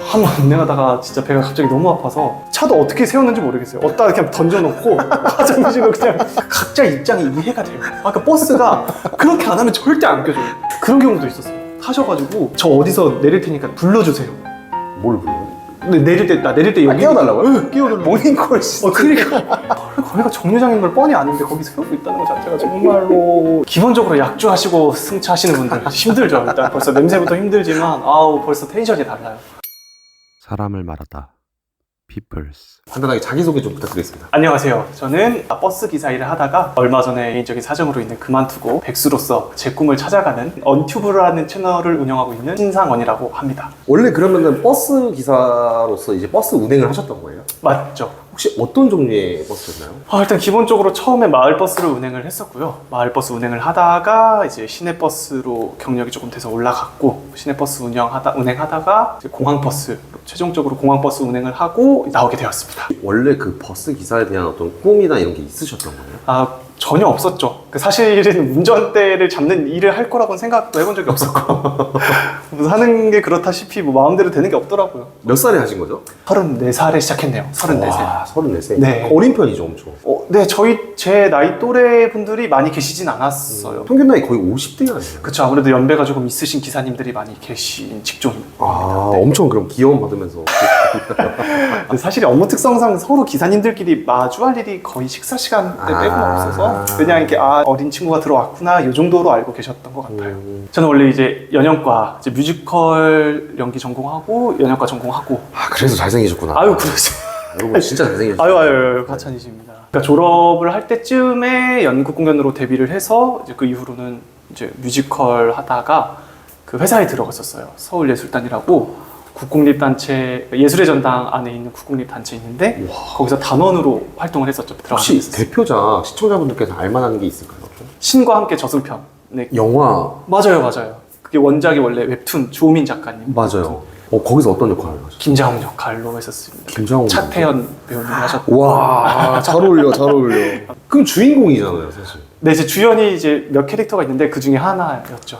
한번 운행하다가 진짜 배가 갑자기 너무 아파서 차도 어떻게 세웠는지 모르겠어요. 어디다 그냥 던져놓고 화장실로 그냥 각자 입장이 이해가 돼요. 아까 버스가 그렇게 안 하면 절대 안 껴줘요. 그런 경우도 있었어요. 타셔가지고 저 어디서 내릴 테니까 불러주세요. 뭘 불러? 근데 내릴 때 나 내릴 때 여기 깨워달라고요? 응, 끼워달라고. 모닝콜 씨. 어, 그러니까 거기가 정류장인 걸 뻔히 아는데 거기 세우고 있다는 것 자체가 정말로 기본적으로 약주하시고 승차하시는 분들 힘들죠. 일단 벌써 냄새부터 힘들지만 아우 벌써 텐션이 달라요. 사람을 말하다. peoples. 간단하게 자기소개 좀 부탁드리겠습니다. 안녕하세요. 저는 버스 기사 일을 하다가 얼마 전에 개인적인 사정으로 인해 그만두고 백수로서 제 꿈을 찾아가는 언튜브라는 채널을 운영하고 있는 신상원이라고 합니다. 원래 그러면은 버스 기사로서 이제 버스 운행을 하셨던 거예요? 맞죠? 혹시 어떤 종류의 버스였나요? 아, 일단 기본적으로 처음에 마을버스를 운행을 했었고요. 마을버스 운행을 하다가 이제 시내버스로 경력이 조금 돼서 올라갔고 시내버스 운영하다 운행하다가 이제 공항버스로 최종적으로 공항버스 운행을 하고 나오게 되었습니다. 원래 그 버스 기사에 대한 어떤 꿈이나 이런 게 있으셨던 거예요? 아 전혀 없었죠. 그 사실은 운전대를 잡는 일을 할 거라고는 생각도 해본 적이 없었고 하는 게 그렇다시피 뭐 마음대로 되는 게 없더라고요. 몇 살에 하신 거죠? 34살에 시작했네요. 34세. 와, 34세. 네. 어린 편이죠, 엄청. 어, 네, 저희 제 나이 또래 분들이 많이 계시진 않았어요. 평균 나이 거의 50대 아니에요? 그쵸 아무래도 연배가 조금 있으신 기사님들이 많이 계신 직종입니다. 아, 엄청 그럼 기여움 받으면서. 근데 사실 업무 특성상 서로 기사님들끼리 마주할 일이 거의 식사 시간 때 빼고 아. 없어서 그냥 이렇게 아 어린 친구가 들어왔구나 이 정도로 알고 계셨던 것 같아요. 음. 저는 원래 이제 연영과 이제 뮤지컬 연기 전공하고 연영과 전공하고 아, 그래서 잘생기셨구나. 아유 그러세요. 여러분 진짜 잘생기셨어요. 아유 아유 아유 가찬이십니다. 그러니까 졸업을 할 때쯤에 연극 공연으로 데뷔를 해서 이제 그 이후로는 이제 뮤지컬 하다가 그 회사에 들어갔었어요. 서울예술단이라고 국공립단체 예술의 전당 안에 있는 국공립단체 있는데 거기서 단원으로 활동을 했었죠. 혹시 들어가게 됐었어요. 대표작 시청자분들께서 알만한 게 있을까요? 신과 함께 저승편. 네 영화 맞아요 맞아요. 그게 원작이 원래 웹툰 조민 작가님. 맞아요. 어, 거기서 어떤 역할을 하셨어요? 김자홍 역할로 했었습니다. 김장훈. 차태현 배우님 하셨고. 와, 잘 어울려, 잘 어울려. 그럼 주인공이잖아요, 사실. 네, 이제 주연이 이제 몇 캐릭터가 있는데 그 중에 하나였죠.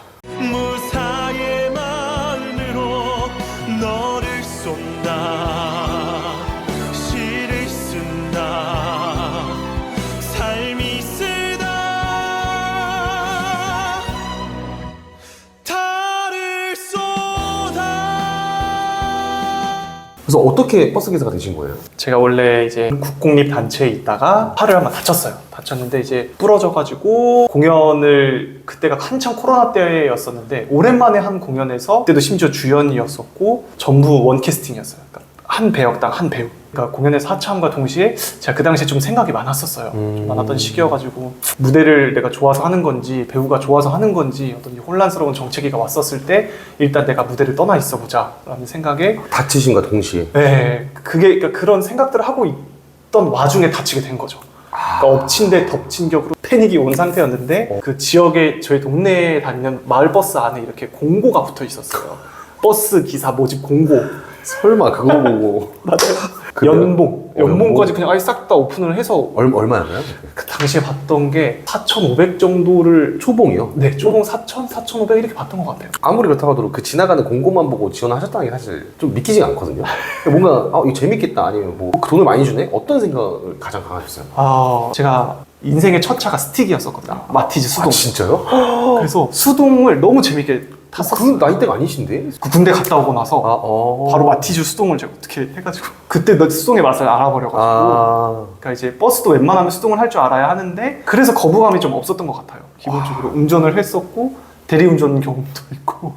그래서 어떻게 버스 기사가 되신 거예요? 제가 원래 이제 국공립 단체에 있다가 팔을 한번 다쳤어요. 다쳤는데 이제 부러져가지고 공연을 그때가 한창 코로나 때였었는데 오랜만에 한 공연에서 그때도 심지어 주연이었었고 전부 원 캐스팅이었어요. 그러니까 한 배역당 한 배우. 그러니까 공연에서 하차함과 동시에 제가 그 당시에 좀 생각이 많았었어요. 좀 음. 많았던 시기여가지고 무대를 내가 좋아서 하는 건지 배우가 좋아서 하는 건지 어떤 이 혼란스러운 정체기가 왔었을 때 일단 내가 무대를 떠나 있어 보자라는 생각에 다치신과 동시에. 네, 그게 그러니까 그런 생각들을 하고 있던 와중에 다치게 된 거죠. 그러니까 엎친 데 덮친 격으로 패닉이 온 상태였는데 어. 그 지역에 저희 동네에 다니는 마을 버스 안에 이렇게 공고가 붙어 있었어요. 버스 기사 모집 공고. 설마 그거 보고. 맞아요. 연봉, 어, 연봉까지 연봉. 그냥 아예 싹 다 오픈을 해서 얼, 얼마였나요? 그 당시에 봤던 게 4,500 정도를 초봉이요? 네, 초봉 4,000, 4,500 이렇게 봤던 것 같아요. 아무리 그렇다고 하더라도 그 지나가는 공고만 보고 지원하셨다는 게 사실 좀 믿기지가 않거든요. 뭔가, 아, 이거 재밌겠다. 아니면 뭐, 그 돈을 많이 주네? 어떤 생각을 가장 강하셨어요? 아, 제가 인생의 첫 차가 스틱이었었거든요. 마티즈 수동. 아, 진짜요? 그래서 수동을 너무 재밌게 탔었어요. 그 나이대가 아니신데? 그 군대 갔다 오고 나서 아, 어. 바로 마티즈 수동을 제가 어떻게 해가지고 그때 너 수동의 맛을 알아버려가지고 아. 그러니까 이제 버스도 웬만하면 수동을 할 줄 알아야 하는데 그래서 거부감이 좀 없었던 것 같아요. 기본적으로 운전을 했었고 대리운전 경험도 있고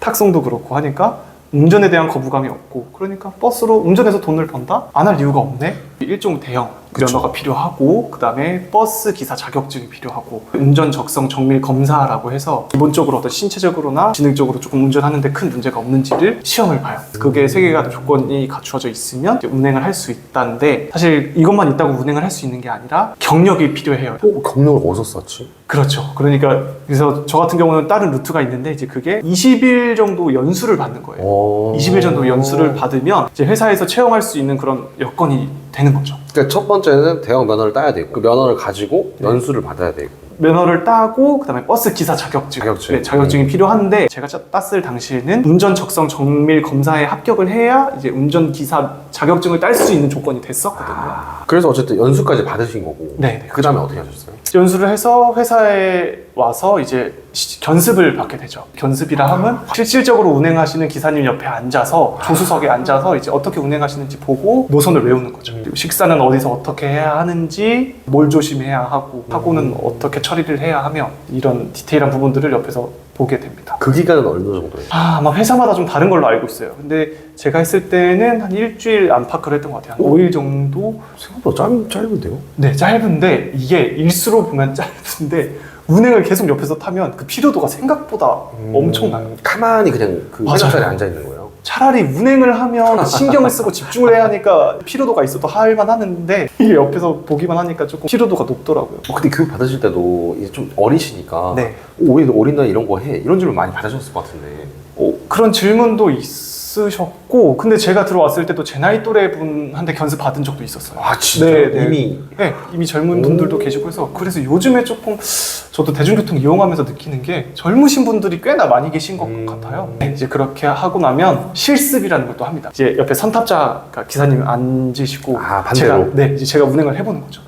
탁송도 그렇고 하니까 운전에 대한 거부감이 없고 그러니까 버스로 운전해서 돈을 번다? 안 할 이유가 없네? 일종 대형 면허가 필요하고 그 다음에 버스 기사 자격증이 필요하고 운전 적성 정밀 검사라고 해서 기본적으로 어떤 신체적으로나 지능적으로 조금 운전하는데 큰 문제가 없는지를 시험을 봐요. 그게 세 개가 조건이 갖추어져 있으면 운행을 할 수 있다는데 사실 이것만 있다고 운행을 할 수 있는 게 아니라 경력이 필요해요. 어, 경력을 어디서 썼지? 그렇죠. 그러니까 그래서 저 같은 경우는 다른 루트가 있는데 이제 그게 20일 정도 연수를 받는 거예요. 어. 20일 정도 연수를 받으면 이제 회사에서 채용할 수 있는 그런 여건이 되는 거죠. 그러니까 첫 번째는 대형 면허를 따야 되고 그 면허를 가지고 연수를 받아야 되고 면허를 따고 그다음에 버스 기사 자격증, 자격증. 네, 자격증이 필요한데 제가 짜- 땄을 당시에는 운전 적성 정밀 검사에 합격을 해야 이제 운전 기사 자격증을 딸 수 있는 조건이 됐었거든요. 그래서 어쨌든 연수까지 받으신 거고. 네, 네, 그 다음에 어떻게 하셨어요? 연수를 해서 회사에 와서 이제 시- 견습을 받게 되죠. 견습이라 하면 실질적으로 운행하시는 기사님 옆에 앉아서 조수석에 앉아서 이제 어떻게 운행하시는지 보고 노선을 외우는 거죠. 그리고 식사는 어디서 어떻게 해야 하는지, 뭘 조심해야 하고, 사고는 어떻게 처리를 해야 하며 이런 디테일한 부분들을 옆에서 보게 됩니다. 그 기간은 어느 정도예요? 아, 아마 회사마다 좀 다른 걸로 알고 있어요. 근데 제가 했을 때는 한 일주일 안팎을 했던 것 같아요. 한 5일 정도 생각보다 짧, 짧은데요? 네, 짧은데 이게 일수로 보면 짧은데 운행을 계속 옆에서 타면 그 피로도가 생각보다 엄청나요. 가만히 그냥 그 맞아요. 회사 자리에 앉아 있는 거예요. 차라리 운행을 하면 신경을 쓰고 집중을 해야 하니까 피로도가 있어도 할만 하는데 이게 옆에서 보기만 하니까 조금 피로도가 높더라고요. 어, 근데 교육 받으실 때도 이제 좀 어리시니까 네. 오, 왜 어린 나이 이런 거 해? 이런 질문 많이 받으셨을 것 같은데. 어, 그런 질문도 있 으셨고 근데 제가 들어왔을 때도 제 나이 또래 분한테 견습 받은 적도 있었어요. 아 진짜 네, 네. 이미 네, 이미 젊은 분들도 계시고 해서 그래서 요즘에 조금 저도 대중교통 이용하면서 느끼는 게 젊으신 분들이 꽤나 많이 계신 것 음. 같아요. 네, 이제 그렇게 하고 나면 실습이라는 걸 또 합니다. 이제 옆에 선탑자가 기사님 앉으시고 아, 반대로? 제가, 네, 이제 제가 운행을 해보는 거죠.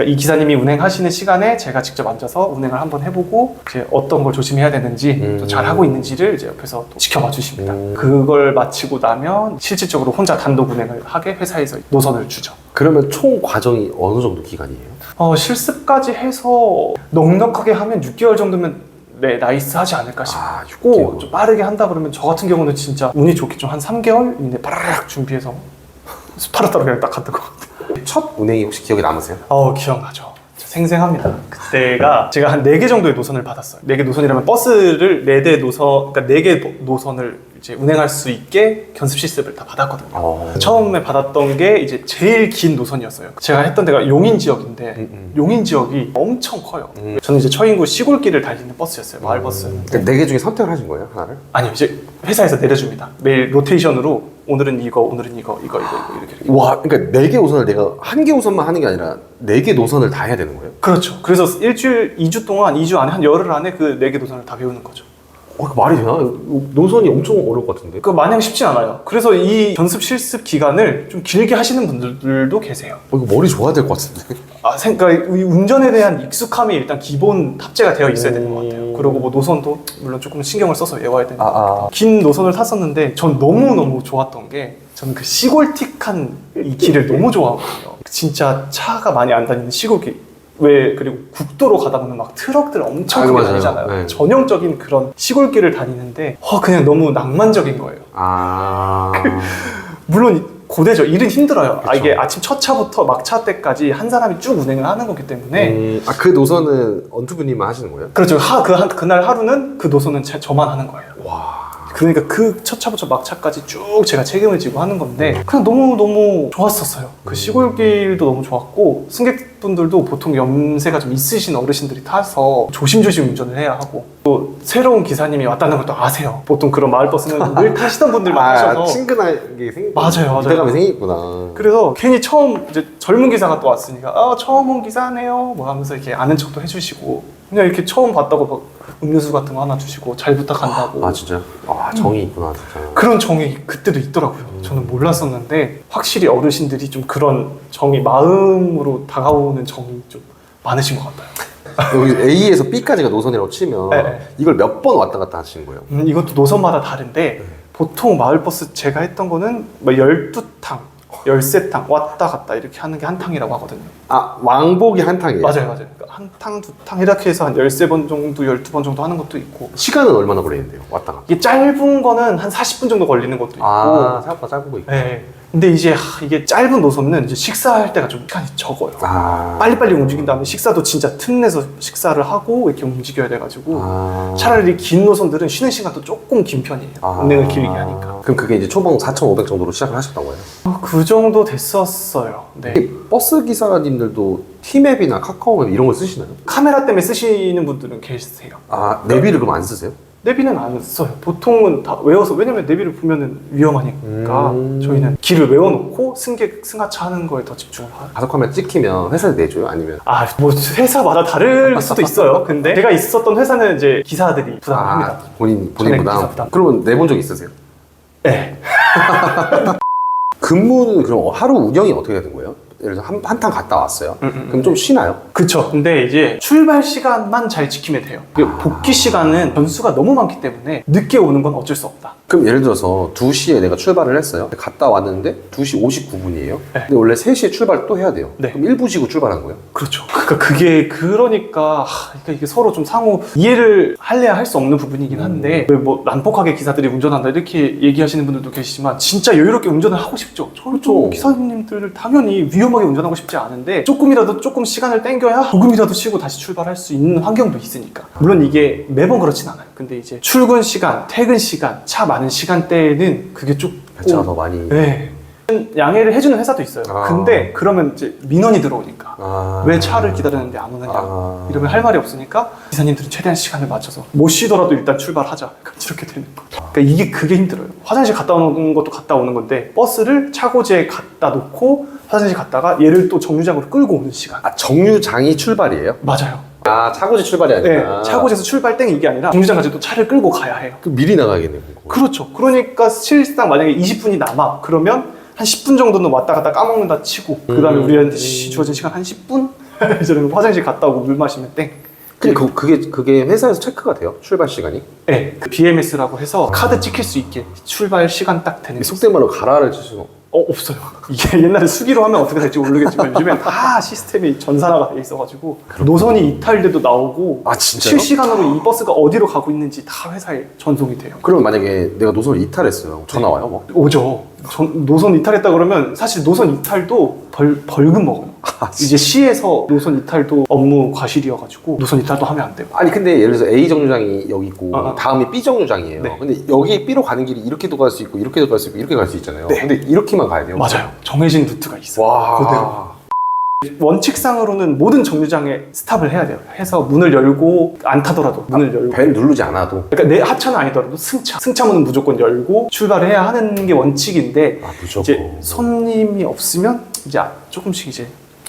그러니까 이 기사님이 운행하시는 시간에 제가 직접 앉아서 운행을 한번 해보고 이제 어떤 걸 조심해야 되는지 음. 또 잘 하고 있는지를 이제 옆에서 또 지켜봐 주십니다. 음. 그걸 마치고 나면 실질적으로 혼자 단독 운행을 하게 회사에서 노선을 주죠. 그러면 총 과정이 어느 정도 기간이에요? 어, 실습까지 해서 넉넉하게 하면 6개월 정도면 네, 나이스 하지 않을까 싶고 아, 6개월. 좀 빠르게 한다 그러면 저 같은 경우는 진짜 운이 좋게 좀 한 3개월 이내 빠르르 준비해서 스파르타로 그냥 딱 갔던 것 같아요. 첫 운행이 혹시 기억에 남으세요? 어, 기억나죠. 생생합니다. 그때가 제가 한 4개 정도의 노선을 받았어요. 4개 노선이라면 버스를 4대 노선, 그러니까 4개 노선을 이제 운행할 수 있게 견습 실습을 다 받았거든요. 어. 처음에 받았던 게 이제 제일 긴 노선이었어요. 제가 했던 데가 용인 지역인데 음, 음. 용인 지역이 엄청 커요. 음. 저는 이제 처인구 시골길을 달리는 버스였어요. 마을 버스였는데 그러니까 네개 중에 선택을 하신 거예요? 하나를? 아니요 이제 회사에서 내려줍니다. 매일 로테이션으로 오늘은 이거, 오늘은 이거, 이거, 이거, 이거 이렇게. 이렇게. 와, 그러니까 네 개 노선을 내가 한 개 노선만 하는 게 아니라 네 개 노선을 다 해야 되는 거예요? 그렇죠. 그래서 일주일, 2주 동안, 2주 안에 한 열흘 안에 그 네 개 노선을 다 배우는 거죠. 어, 그 말이 되나? 노선이 엄청 어려울 것 같은데. 그 마냥 쉽진 않아요. 그래서 이 연습 실습 기간을 좀 길게 하시는 분들도 계세요. 어, 이거 머리 좋아야 될 것 같은데. 아, 생- 그러니까 이 운전에 대한 익숙함이 일단 기본 탑재가 되어 있어야 되는 것 같아요. 음. 그리고 뭐 노선도 물론 조금 신경을 써서 외워야 되는 아, 것 같아요. 아. 긴 노선을 탔었는데 전 너무너무 좋았던 게 저는 그 시골틱한 이 길을 너무 좋아하거든요. 진짜 차가 많이 안 다니는 시골길. 왜 그리고 국도로 가다 보면 막 트럭들 엄청 아, 크게 맞아요. 다니잖아요. 네. 전형적인 그런 시골길을 다니는데 어, 그냥 너무 낭만적인 거예요. 아. 물론 고되죠. 일은 힘들어요. 아, 그쵸. 이게 아침 첫 차부터 막차 때까지 한 사람이 쭉 운행을 하는 거기 때문에 음, 아, 그 노선은 언투부님만 하시는 거예요? 그렇죠. 하, 그, 한, 그날 하루는 그 노선은 제, 저만 하는 거예요. 와. 그러니까 그 첫 차부터 막차까지 쭉 제가 책임을 지고 하는 건데 그냥 너무너무 좋았었어요. 그 시골길도 너무 좋았고 승객 분들도 보통 연세가 좀 있으신 어르신들이 타서 조심조심 운전을 해야 하고 또 새로운 기사님이 왔다는 것도 아세요. 보통 그런 마을버스는 늘 타시던 분들만 아, 타셔서 친근하게 생 맞아요, 맞아요. 기대감이 생기구나. 그래서 괜히 처음 이제 젊은 기사가 또 왔으니까 아 처음 온 기사네요 뭐 하면서 이렇게 아는 척도 해주시고 그냥 이렇게 처음 봤다고 막 음료수 같은 거 하나 주시고 잘 부탁한다고 아, 진짜? 아, 정이 있구나, 진짜. 그런 정이 그때도 있더라고요 저는 몰랐었는데 확실히 어르신들이 좀 그런 정이 마음으로 다가오는 정이 좀 많으신 것 같아요 여기 A에서 B까지가 노선이라고 치면 네, 네. 이걸 몇 번 왔다 갔다 하시는 거예요? 음, 이것도 노선마다 다른데 보통 마을버스 제가 했던 거는 뭐 12탕 13탕 왔다 갔다 이렇게 하는 게 한 탕이라고 하거든요 아, 왕복이 한 탕이에요? 맞아요, 맞아요. 그러니까 한 탕, 두탕 이렇게 해서 한 13번 정도, 12번 정도 하는 것도 있고. 시간은 얼마나 걸리는데요? 왔다 갔다. 이게 짧은 거는 한 40분 정도 걸리는 것도 있고. 아, 생각보다 짧은 거 있고. 네. 근데 이제 하, 이게 짧은 노선은 이제 식사할 때가 좀 시간이 적어요. 아. 빨리빨리 움직인 다음에 식사도 진짜 틈내서 식사를 하고 이렇게 움직여야 돼가지고. 아. 차라리 긴 노선들은 쉬는 시간도 조금 긴 편이에요. 아. 운행을 길게 하니까. 그럼 그게 이제 초봉 4,500 정도로 시작을 하셨던 거예요? 어, 그 정도 됐었어요. 네. 이 버스 기사님들도 티맵이나 카카오맵 이런 걸 쓰시나요? 카메라 때문에 쓰시는 분들은 계세요. 아, 내비를 그럼 안 쓰세요? 내비는 안 써요. 보통은 다 외워서 왜냐면 내비를 보면은 위험하니까 음. 저희는 길을 외워놓고 승객 승하차 하는 거에 더 집중을 하요. 가속 화면 찍히면 회사에 내줘요? 아니면 아, 뭐 회사마다 다를 수도 있어요. 근데 제가 있었던 회사는 이제 기사들이 부담을 아, 합니다. 본인 본인 전액 기사 부담. 부담. 그러면 내본 적 있으세요? 네. 근무는 그럼 하루 운영이 어떻게 되는 거예요? 예를 들어서 한, 한탕 갔다 왔어요. 음, 음. 그럼 좀 쉬나요? 그쵸. 근데 이제 출발 시간만 잘 지키면 돼요. 그 복귀 시간은 변수가 너무 많기 때문에 늦게 오는 건 어쩔 수 없다. 그럼 예를 들어서 2시에 내가 출발을 했어요. 갔다 왔는데 2시 59분이에요. 네. 근데 원래 3시에 출발 또 해야 돼요. 네. 그럼 1부 지고 출발한 거예요? 그렇죠. 그러니까 그게 그러니까 하, 그러니까 이게 서로 좀 상호 이해를 할래야 할 수 없는 부분이긴 한데 왜뭐 난폭하게 기사들이 운전한다 이렇게 얘기하시는 분들도 계시지만 진짜 여유롭게 운전을 하고 싶죠. 저도 그렇죠. 기사님들 당연히 위험 하게 운전하고 싶지 않은데 조금이라도 조금 시간을 땡겨야 조금이라도 쉬고 다시 출발할 수 있는 환경도 있으니까. 물론 이게 매번 그렇진 않아요. 근데 이제 출근 시간, 퇴근 시간, 차 많은 시간대에는 그게 조금 배차가 더 많이. 네. 양해를 해주는 회사도 있어요. 아. 근데 그러면 이제 민원이 들어오니까 아. 왜 차를 기다리는데 안 오느냐 아. 이러면 할 말이 없으니까 기사님들은 최대한 시간을 맞춰서 못 쉬더라도 일단 출발하자 약간 이렇게 되는 거죠 그러니까 이게 그게 힘들어요 화장실 갔다 오는 것도 갔다 오는 건데 버스를 차고지에 갖다 놓고 화장실 갔다가 얘를 또 정류장으로 끌고 오는 시간 아, 정류장이 출발이에요? 맞아요 아, 차고지 출발이 네, 아니라. 차고지에서 출발 땡 이게 아니라 정류장까지 또 차를 끌고 가야 해요 그 미리 나가겠네요. 그거. 그렇죠 그러니까 실상 만약에 20분이 남아 그러면 한 10분 정도는 왔다 갔다 까먹는다 치고 그 다음에 음. 우리한테 시- 주어진 시간 한 10분? 이제는 화장실 갔다 오고 물 마시면 땡 근데 그, 그게, 그게 회사에서 체크가 돼요? 출발 시간이? 네, 그 BMS라고 해서 카드 찍힐 수 있게 출발 시간 딱 되는 게 속된 말로 가라를 칠 수가 어 없어요. 이게 옛날에 수기로 하면 어떻게 될지 모르겠지만 요즘엔 다 시스템이 전산화가 돼 있어가지고 노선이 이탈돼도 나오고 아, 진짜요? 실시간으로 이 버스가 어디로 가고 있는지 다 회사에 전송이 돼요. 그러면 만약에 내가 노선을 이탈했어요. 전화 와요, 뭐. 오죠. 전- 노선 이탈했다 그러면 사실 노선 이탈도 벌, 벌금 먹어요. 아, 이제 시에서 노선 이탈도 업무 과실이어가지고 노선 이탈도 하면 안 되고. 아니 근데 예를 들어서 A 정류장이 여기 있고 아, 아. 다음이 B 정류장이에요. 네. 근데 여기 B로 가는 길이 이렇게도 갈 수 있고 이렇게도 갈 수 있고 이렇게 갈 수 있잖아요. 네. 근데 이렇게만 가야 돼요. 맞아요. 정해진 루트가 있어요. 와. 그대로. 원칙상으로는 모든 정류장에 스탑을 해야 돼요. 해서 문을 열고 안 타더라도 문을 열고. 벨 누르지 않아도 그러니까 내 하차는 아니더라도 승차, 승차문은 무조건 열고 출발을 해야 하는 게 원칙인데 아 무조건. 이제 손님이 없으면 이제 조금씩 이제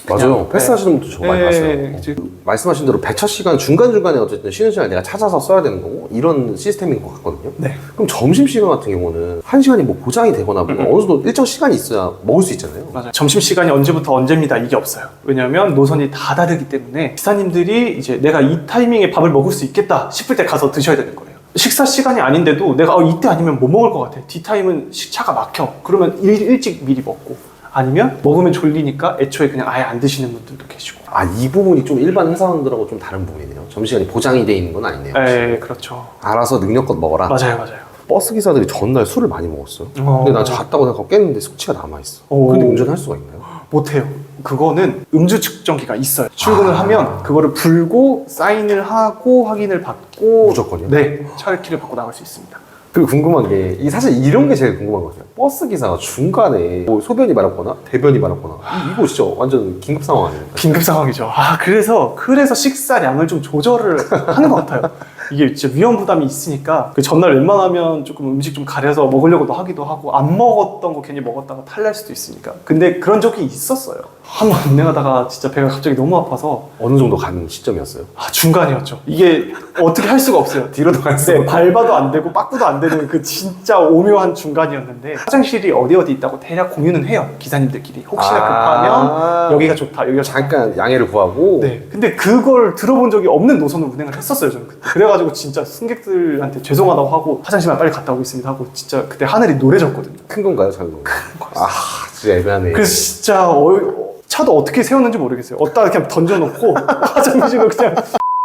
맞아요. 그냥, 패스하시는 분도 저 많이 네, 봤어요. 이제 말씀하신 대로 배차 시간 중간 중간에 어쨌든 쉬는 시간 을 내가 찾아서 써야 되는 거고 이런 시스템인 것 같거든요. 네. 그럼 점심 시간 같은 경우는 한 시간이 뭐 보장이 되거나 뭐 음, 음. 어느 정도 일정 시간이 있어야 먹을 수 있잖아요. 맞아요. 점심 시간이 언제부터 언제입니다. 이게 없어요. 왜냐하면 노선이 다 다르기 때문에 기사님들이 이제 내가 이 타이밍에 밥을 먹을 수 있겠다 싶을 때 가서 드셔야 되는 거예요. 식사 시간이 아닌데도 내가 어, 이때 아니면 못 먹을 것 같아. 뒷타임은 식차가 막혀. 그러면 일, 일찍 미리 먹고 아니면 먹으면 졸리니까 애초에 그냥 아예 안 드시는 분들도 계시고. 아 이 부분이 좀 일반 회사원들하고 좀 다른 부분이네요. 점심시간이 보장이 돼 있는 건 아니네요. 네, 그렇죠. 알아서 능력껏 먹어라. 맞아요, 맞아요. 버스 기사들이 전날 술을 많이 먹었어요. 어. 근데 난 잤다고 생각하고 깼는데 숙취가 남아있어. 오. 근데 운전할 수가 있나요? 못해요. 그거는 음주 측정기가 있어요. 출근을 아. 하면 그거를 불고 사인을 하고 확인을 받고 무조건이요? 네, 차를 받고 나갈 수 있습니다. 그리고 궁금한 게, 이 사실 이런 게 제일 궁금한 것 같아요. 버스 기사가 중간에 뭐 소변이 마렵거나 대변이 마렵거나 이- 이거 진짜 완전 긴급 상황 아니에요? 긴급 상황이죠. 아 그래서 그래서 식사량을 좀 조절을 하는 것 같아요. 이게 진짜 위험 부담이 있으니까 그 전날 웬만하면 조금 음식 좀 가려서 먹으려고도 하기도 하고 안 먹었던 거 괜히 먹었다가 탈날 수도 있으니까. 근데 그런 적이 있었어요. 한번 운행하다가 진짜 배가 갑자기 너무 아파서 어느 정도 가는 시점이었어요? 아 중간이었죠. 이게 어떻게 할 수가 없어요. 뒤로도 갈 수가 네, 밟아도 안 되고 빠꾸도 안 되는 그 진짜 오묘한 중간이었는데 화장실이 어디 어디 있다고 대략 공유는 해요. 기사님들끼리 혹시나 아. 급하면 여기가 좋다, 여기가 좋다. 잠깐 양해를 구하고 네. 근데 그걸 들어본 적이 없는 노선을 운행을 했었어요, 저는 그때. 그래가지고 진짜 승객들한테 죄송하다고 하고 화장실만 빨리 갔다 오겠습니다 하고 진짜 그때 하늘이 노래졌거든요. 큰 건가요, 작은 건가요? 아, 진짜 애매하네. 그래서 진짜 어, 차도 어떻게 세웠는지 모르겠어요. 어디다 그냥 던져놓고 화장실을 그냥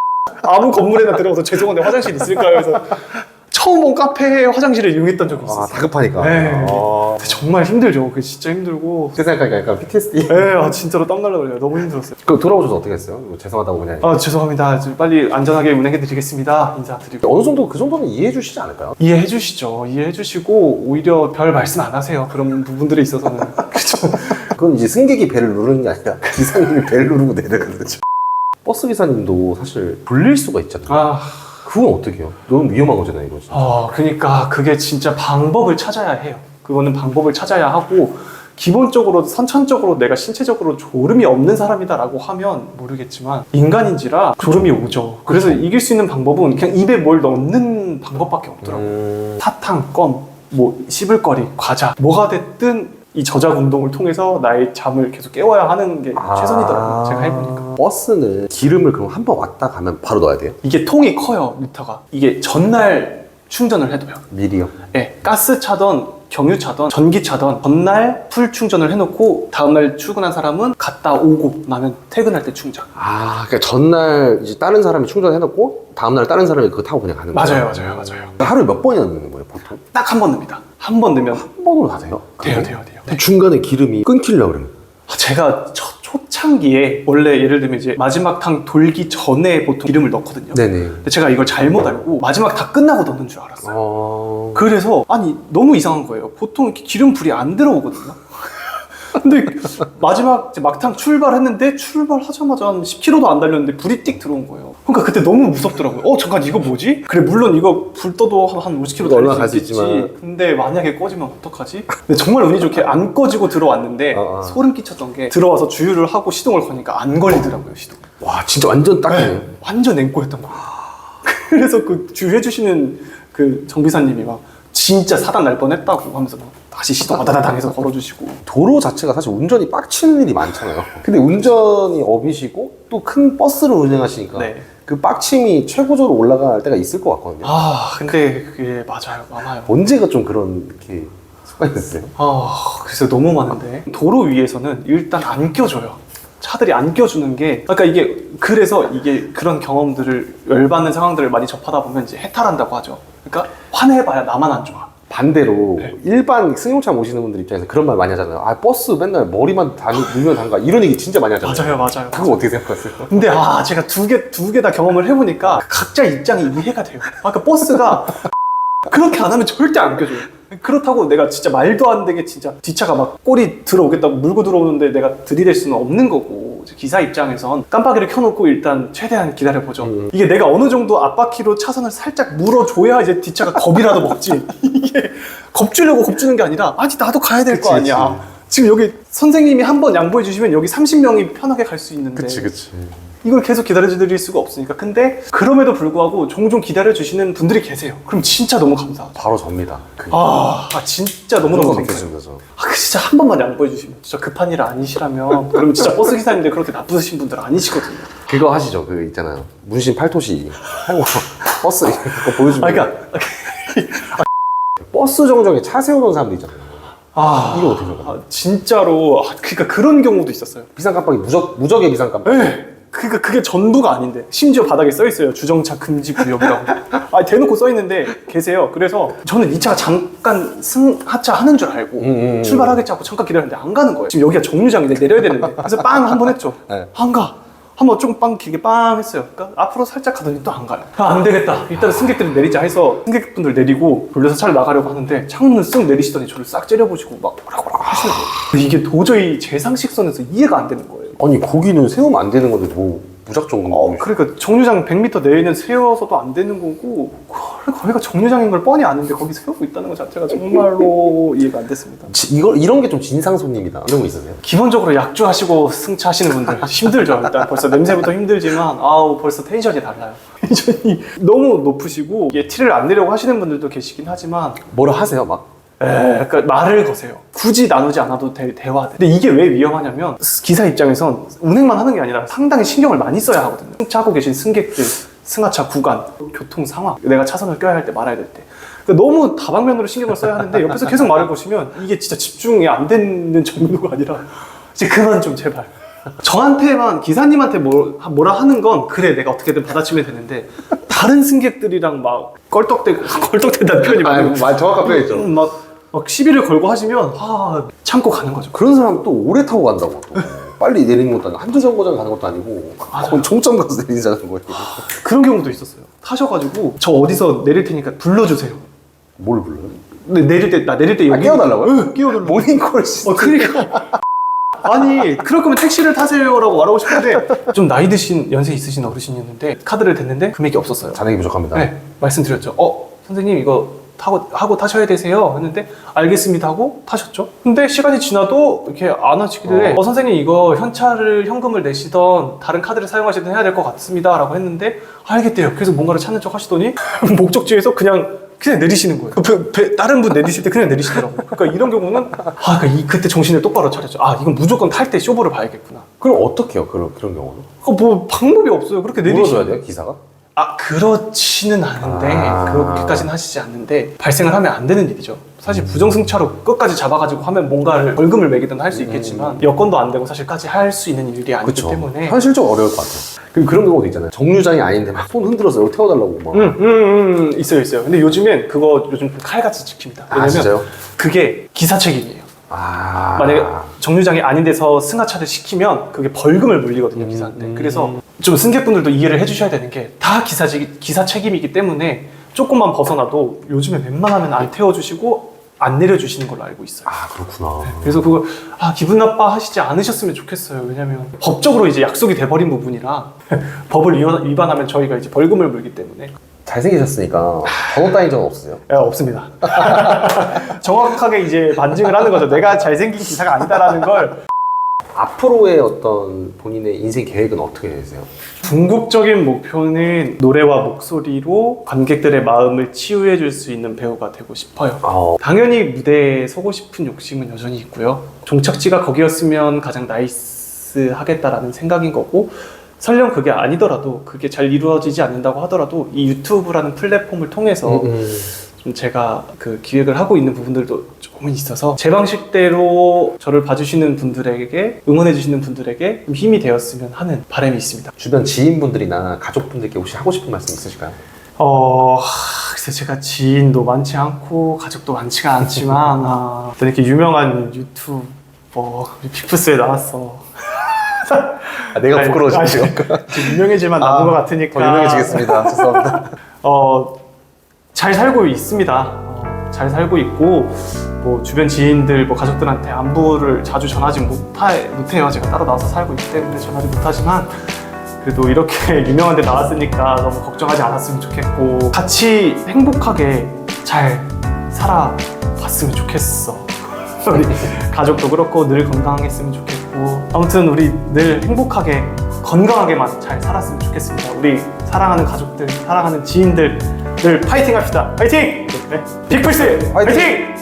아무 건물에나 들어가서 죄송한데 화장실 있을까요? 해서 처음 온 카페에 화장실을 이용했던 적이 아, 있었어요. 다급하니까. 네. 아. 근데 정말 힘들죠. 그 진짜 힘들고. 그 생각하니까 약간 PTSD. 네, 아, 진짜로 땀 날라 그래요. 너무 힘들었어요. 그 돌아오셔서 어떻게 했어요? 뭐 죄송하다고 그냥. 아 죄송합니다. 좀 빨리 안전하게 운행해드리겠습니다. 인사드리고. 어느 정도 그 정도는 이해해 주시지 않을까요? 이해해 주시죠. 이해해 주시고 오히려 별 말씀 안 하세요. 그런 부분들에 있어서는. 그렇죠. 그건 이제 승객이 배를 누르는 게 아니라 기사님이 배를 누르고 내려가는 거죠. 버스 기사님도 사실 불릴 수가 있잖아요. 아, 그건 어떻게 해요? 너무 위험한 거잖아요, 이거 진짜. 어, 그러니까 그게 진짜 방법을 찾아야 해요. 그거는 방법을 찾아야 하고 기본적으로 선천적으로 내가 신체적으로 졸음이 없는 사람이다라고 하면 모르겠지만 인간인지라 졸음이 오죠. 그래서 이길 수 있는 방법은 그냥 입에 뭘 넣는 방법밖에 없더라고요. 음... 사탕, 껌, 뭐 씹을 거리, 과자 뭐가 됐든 이 저작 운동을 통해서 나의 잠을 계속 깨워야 하는 게 아. 최선이더라고요. 제가 해보니까. 버스는 기름을 그럼 한 번 왔다 가면 바로 넣어야 돼요? 이게 통이 커요, 리터가. 이게 전날 충전을 해둬요. 미리요? 예, 가스 차던 경유 차던 전기 차던 전날 풀 충전을 해놓고 다음날 출근한 사람은 갔다 오고 나면 퇴근할 때 충전. 아, 그러니까 전날 이제 다른 사람이 충전해놓고 다음날 다른 사람이 그거 타고 그냥 가는 거예요? 맞아요, 맞아요, 맞아요. 하루에 몇 번이나 넣는 거예요, 보통? 딱 한번 넣습니다. 한 번 넣으면 한 번으로 다 돼요? 돼요, 돼요, 돼요. 그럼 중간에 기름이 끊기려고 그러면? 아, 제가 첫 초창기에 원래 예를 들면 이제 마지막 탕 돌기 전에 보통 기름을 넣거든요. 네네. 근데 제가 이걸 잘못 알고 마지막 다 끝나고 넣는 줄 알았어요. 어... 그래서 아니 너무 이상한 거예요. 보통 이렇게 기름 불이 안 들어오거든요. 근데 마지막 막탕 출발했는데 출발하자마자 한 10km도 안 달렸는데 불이 띡 들어온 거예요. 그러니까 그때 너무 무섭더라고요. 어 잠깐 이거 뭐지? 그래 물론 이거 불 떠도 한- 한 50km 얼마나 달릴 갈수 수 있지. 있지만. 근데 만약에 꺼지면 어떡하지? 근데 정말 운이 좋게 안 꺼지고 들어왔는데 어, 어. 소름 끼쳤던 게 들어와서 주유를 하고 시동을 거니까 안 걸리더라고요 시동. 와, 진짜 완전 딱이네요. 완전 냉꼬였던 거예요. 그래서 그 주유해 주시는 그 정비사님이 막 진짜 사단 날 뻔했다고 하면서 막 다시 시동 아다다 당 해서 걸어주시고 도로 자체가 사실 운전이 빡치는 일이 많잖아요. 근데 운전이 업이시고 또 큰 버스를 운행하시니까 네. 그 빡침이 최고조로 올라갈 때가 있을 것 같거든요. 아 근데 그게 맞아요 많아요 언제가 좀 그런 이렇게 습관이 됐어요? 아 글쎄 너무 많은데 도로 위에서는 일단 안 껴줘요 차들이 안 껴주는 게 그러니까 이게 그래서 이게 그런 경험들을 열받는 상황들을 많이 접하다 보면 이제 해탈한다고 하죠 그러니까 화내봐야 나만 안 좋아 반대로 네. 일반 승용차 모시는 분들 입장에서 그런 말 많이 하잖아요. 아 버스 맨날 머리만 다 누면 담가 이런 얘기 진짜 많이 하잖아요. 맞아요 맞아요 그거 어떻게 생각하세요? 근데 아 제가 두 개 두 개 다 경험을 해보니까 각자 입장이 이해가 돼요. 아까 버스가 그렇게 안 하면 절대 안 껴줘요. 그렇다고 내가 진짜 말도 안 되게 진짜 뒷차가 막 꼬리 들어오겠다고 물고 들어오는데 내가 들이댈 수는 없는 거고 기사 입장에선 깜빡이를 켜놓고 일단 최대한 기다려보죠. 음. 이게 내가 어느 정도 앞바퀴로 차선을 살짝 물어줘야 이제 뒷차가 겁이라도 먹지. 이게 겁주려고 겁주는 게 아니라 아니 나도 가야 될거 그치, 아니야. 지금 여기 선생님이 한 번 양보해 주시면 여기 30명이 편하게 갈 수 있는데 그치. 이걸 계속 기다려드릴 수가 없으니까 근데 그럼에도 불구하고 종종 기다려주시는 분들이 계세요 그럼 진짜 너무 감사하죠 바로 접니다. 그 아, 아, 진짜 너무너무 감사해요 느껴지면서. 아, 그 진짜 한 번만 양보해 주시면 진짜 급한 일 아니시라면 그러면 진짜 버스 기사님들 그렇게 나쁘신 분들 아니시거든요 그거 하시죠. 그 있잖아요. 문신 팔토시 하고 버스 그거 보여주면 아 그러니까 버스 정정에 차 세워놓은 사람도 있잖아요. 아, 이거 어떻게 생각해요? 아, 진짜로 아, 그러니까 그런 경우도 있었어요 비상 깜빡이 무적 무적의 비상 깜빡이. 네. 그니까 그게 전부가 아닌데. 심지어 바닥에 써 있어요. 주정차 금지 구역이라고. 아 대놓고 써 있는데 계세요. 그래서 저는 이 차가 잠깐 승 하차 하는 줄 알고 음, 음, 음. 출발하겠지 하고 잠깐 기다렸는데 안 가는 거예요. 지금 여기가 정류장인데 내려야 되는데. 그래서 빵 한 번 했죠. 네. 안가. 한번 좀빵 길게 빵 했어요. 그러니까 앞으로 살짝 가더니 또 안 가요. 아, 안 되겠다. 일단은 승객들을 내리자 해서 승객분들 내리고 돌려서 차를 나가려고 하는데 창문을 쓱 내리시더니 저를 싹 째려보시고 막 뭐라 뭐라 하시는 거예요. 이게 도저히 제 상식선에서 이해가 안 되는 거예요 아니 거기는 세우면 안 되는 건데 뭐 무작정 어, 그러니까 정류장 100m 내에는 세워서도 안 되는 거고 그걸 거기가 정류장인 걸 뻔히 아는데 거기 세우고 있다는 것 자체가 정말로 이해가 안 됐습니다. 지- 이거 이런 게 좀 진상 손님이다. 이런 거 있으세요? 기본적으로 약주하시고 승차하시는 분들 힘들죠. 일단 벌써 냄새부터 힘들지만 아우 벌써 텐션이 달라요. 텐션이 너무 높으시고 이게 티를 안 내려고 하시는 분들도 계시긴 하지만 뭐라 하세요 막? 에, 그러니까 말을 거세요. 굳이 나누지 않아도 될 대화들. 근데 이게 왜 위험하냐면 기사 입장에선 운행만 하는 게 아니라 상당히 신경을 많이 써야 하거든요. 승차하고 계신 승객들, 승하차 구간, 교통 상황, 내가 차선을 껴야 할 때 말아야 될 때. 그러니까 너무 다방면으로 신경을 써야 하는데 옆에서 계속 말을 거시면 이게 진짜 집중이 안 되는 정도가 아니라 이제 그만 좀 제발. 저한테만 기사님한테 뭐, 뭐라 하는 건 그래 내가 어떻게든 받아치면 되는데 다른 승객들이랑 막 껄떡대고 껄떡댄다는 표현이 많아요. 말 정확한 표현이죠. 음, 막, 막 시비를 걸고 하시면 아 참고 가는 거죠. 그런 사람 또 오래 타고 간다고 또. 빨리 내리는 것도 아니고 한두 정거장 가는 것도 아니고 그건 종점 가서 내리자는 거예요. 그런 경우도 있었어요. 타셔가지고 저 어디서 내릴 테니까 불러주세요. 뭘 불러요? 근데 내릴 때 나 내릴 때 여기 아, 깨워달라고요? 응, 깨워달라고. 모닝콜 시어 그러니까 아니 그럴 거면 택시를 타세요라고 말하고 싶은데 좀 나이 드신 연세 있으신 어르신이었는데 카드를 댔는데 금액이 없었어요. 잔액이 부족합니다. 네, 말씀드렸죠. 어, 선생님 이거 타고 하고 타셔야 되세요. 했는데 알겠습니다 하고 타셨죠. 근데 시간이 지나도 이렇게 안 하시길래 어, 선생님 이거 현찰을 현금을 내시던 다른 카드를 사용하시든 해야 될 것 같습니다 라고 했는데 알겠대요. 그래서 뭔가를 찾는 척 하시더니 목적지에서 그냥 그냥 내리시는 거예요. 그 배- 배- 다른 분 내리실 때 그냥 내리시더라고요. 그러니까 이런 경우는 아, 그러니까 이, 그때 정신을 똑바로 차렸죠. 아, 이건 무조건 탈 때 쇼부를 봐야겠구나. 그럼 어떻게 해요? 그런, 그런 경우는? 어, 뭐 방법이 없어요. 그렇게 내리시. 물어줘야 돼요, 기사가? 아 그렇지는 않은데 아. 그렇게까지는 하시지 않는데 발생을 하면 안 되는 일이죠. 사실 부정승차로 끝까지 잡아가지고 하면 뭔가를 벌금을 매기든 할 수 있겠지만 여건도 안 되고 사실까지 할 수 있는 일이 아니기 그쵸. 때문에 현실적으로 어려울 것 같아요. 그럼 그런 경우도 있잖아요. 정류장이 아닌데 막 손 흔들어서 여기 태워달라고 막. 음, 음, 음, 있어요, 있어요. 근데 요즘엔 그거 요즘 좀 칼같이 지킵니다. 아, 왜냐면 진짜요? 그게 기사 책임이에요. 아. 만약에 정류장이 아닌 데서 승하차를 시키면 그게 벌금을 물리거든요 음, 기사한테. 그래서 좀 승객분들도 이해를 해주셔야 되는 게 다 기사, 기사 책임이기 때문에 조금만 벗어나도 요즘에 웬만하면 안 태워주시고 안 내려주시는 걸로 알고 있어요. 아, 그렇구나. 그래서 그걸 아 기분 나빠 하시지 않으셨으면 좋겠어요. 왜냐면 법적으로 이제 약속이 돼버린 부분이라 법을 위반- 위반하면 저희가 이제 벌금을 물기 때문에 잘생기셨으니까 번호 따인 적은 없으세요? 예, 없습니다 정확하게 이제 반증을 하는 거죠 내가 잘생긴 기사가 아니다라는 걸 앞으로의 어떤 본인의 인생 계획은 어떻게 되세요? 궁극적인 목표는 노래와 목소리로 관객들의 마음을 치유해 줄 수 있는 배우가 되고 싶어요. 아, 당연히 무대에 서고 싶은 욕심은 여전히 있고요. 종착지가 거기였으면 가장 나이스 하겠다라는 생각인 거고 설령 그게 아니더라도 그게 잘 이루어지지 않는다고 하더라도 이 유튜브라는 플랫폼을 통해서 음, 좀 제가 그 기획을 하고 있는 부분들도 조금은 있어서 제 방식대로 저를 봐주시는 분들에게 응원해 주시는 분들에게 좀 힘이 되었으면 하는 바람이 있습니다. 주변 지인분들이나 가족분들께 혹시 하고 싶은 말씀 있으실까요? 어, 하, 글쎄 제가 지인도 많지 않고 가족도 많지가 않지만 아, 이렇게 유명한 유튜버 픽프스에 나왔어. 아, 내가 아니, 부끄러워지죠. 아니, 좀 유명해질만 남은 것 같으니까. 더 유명해지겠습니다. 죄송합니다. 어, 잘 살고 있습니다. 어, 잘 살고 있고 뭐 주변 지인들, 뭐 가족들한테 안부를 자주 전하지 못하, 못해요. 제가 따로 나와서 살고 있기 때문에 전하지 못하지만 그래도 이렇게 유명한 데 나왔으니까 너무 걱정하지 않았으면 좋겠고 같이 행복하게 잘 살아봤으면 좋겠어. 우리 가족도 그렇고 늘 건강했으면 좋겠 고 아무튼 우리 늘 행복하게 건강하게만 잘 살았으면 좋겠습니다. 우리 사랑하는 가족들, 사랑하는 지인들 늘 파이팅 합시다. 파이팅! 네. 빅플스 파이팅! 파이팅!